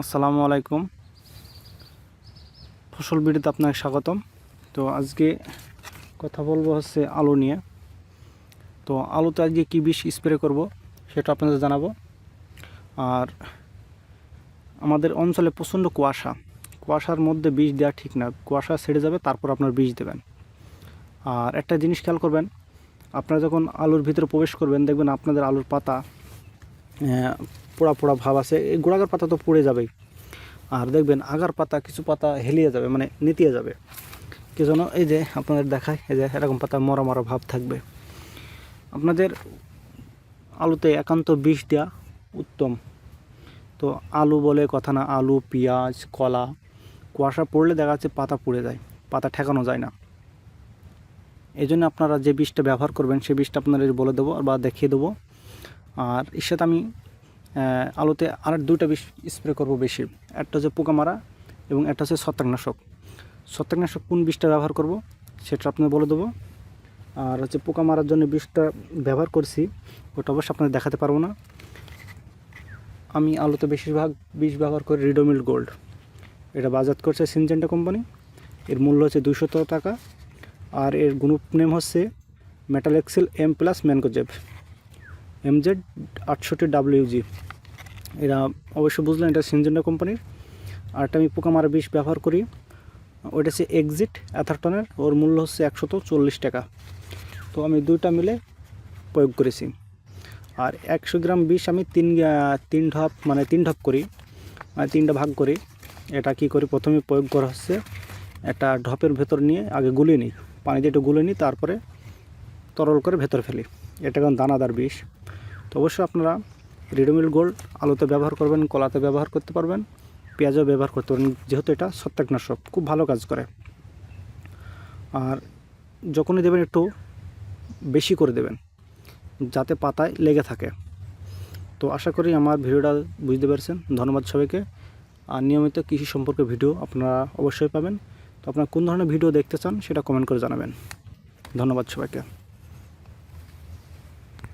আসসালামু আলাইকুম। ফসল বিড়িতে আপনাকে স্বাগতম। তো আজকে কথা বলব হচ্ছে আলু নিয়ে। তো আলুতে আজকে কী বিষ স্প্রে করব সেটা আপনাদের জানাব। আর আমাদের অঞ্চলে প্রচণ্ড কুয়াশা। কুয়াশার মধ্যে বিষ দেওয়া ঠিক না। কুয়াশা ছেড়ে যাবে, তারপর আপনার বীজ দেবেন। আর একটা জিনিস খেয়াল করবেন, আপনারা যখন আলুর ভিতরে প্রবেশ করবেন, দেখবেন আপনাদের আলুর পাতা পোড়া পোড়া ভাব আছে, এই গোড়াগার পাতা তো পড়ে যাবেই। আর দেখবেন, আগার পাতা কিছু পাতা হেলিয়ে যাবে মানে নেতিয়ে যাবে। কি যেন এই যে আপনাদের দেখায় এই যে এরকম পাতা মরা মরা ভাব থাকবে। আপনাদের আলুতে একান্ত বিষ দেওয়া উত্তম। তো আলু বলে কথা না, আলু, পেঁয়াজ, কলা, কুয়াশা পড়লে দেখা যাচ্ছে পাতা পুড়ে যায়, পাতা ঠেকানো যায় না। এই জন্য আপনারা যে বিষটা ব্যবহার করবেন সেই বিষটা আপনাদের বলে দেবো বা দেখিয়ে দেবো। আর সাথে আমি আলুতে আর দুইটা বিষ স্প্রে করব বেশি। একটা হচ্ছে পোকা মারা এবং একটা হচ্ছে ছত্রাকনাশক। ছত্রাকনাশক কোন বিষটা ব্যবহার করব সেটা আপনাদের বলে দেবো। আর হচ্ছে পোকা মারার জন্য বিষটা ব্যবহার করছি, ওটা অবশ্য আপনাদের দেখাতে পারব না। আমি আলুতে বেশিরভাগ বিষ ব্যবহার করি রিডোমিল গোল্ড। এটা বাজার করছে সিনজেন্টা কোম্পানি। এর মূল্য হচ্ছে দুশো টাকা। আর এর গ্রুপ নেম হচ্ছে metalaxyl M plus mancozeb. MZ আটষট্টি ডাব্লিউজি এরা অবশ্য বুঝলেন এটা সিনজেন্ডা কোম্পানির আর একটা আমি পোকামারা বিষ ব্যবহার করি। ওইটা হচ্ছে এক্সিট অ্যাথারটনের ওর মূল্য হচ্ছে একশত চল্লিশ টাকা। তো আমি দুইটা মিলে প্রয়োগ করেছি। আর একশো গ্রাম বিষ আমি তিন তিন ঢপ মানে তিন ঢপ করি। মানে তিনটা ভাগ করি। এটা কি করি? প্রথমে প্রয়োগ করা হচ্ছে একটা ঢপের ভেতর নিয়ে আগে গুলিয়ে নিই। পানি দিয়ে একটু গুলে নিই, তারপরে তরল করে ভেতর ফেলি। এটা কারণ দানাদার বিষ। তো অবশ্যই আপনারা রেডিমিল গোল্ড আলুতে ব্যবহার করবেন, কলাতে ব্যবহার করতে পারবেন, পেঁয়াজও ব্যবহার করতে পারবেন, যেহেতু এটা ছত্রাকনাশক খুব ভালো কাজ করে। আর যখনই দেবেন একটু বেশি করে দেবেন, যাতে পাতায় লেগে থাকে। তো আশা করি আমার ভিডিওটা বুঝতে পেরেছেন। ধন্যবাদ সবাইকে। আর নিয়মিত কৃষি সম্পর্কে ভিডিও আপনারা অবশ্যই পাবেন। তো আপনারা কোন ধরনের ভিডিও দেখতে চান সেটা কমেন্ট করে জানাবেন। ধন্যবাদ সবাইকে।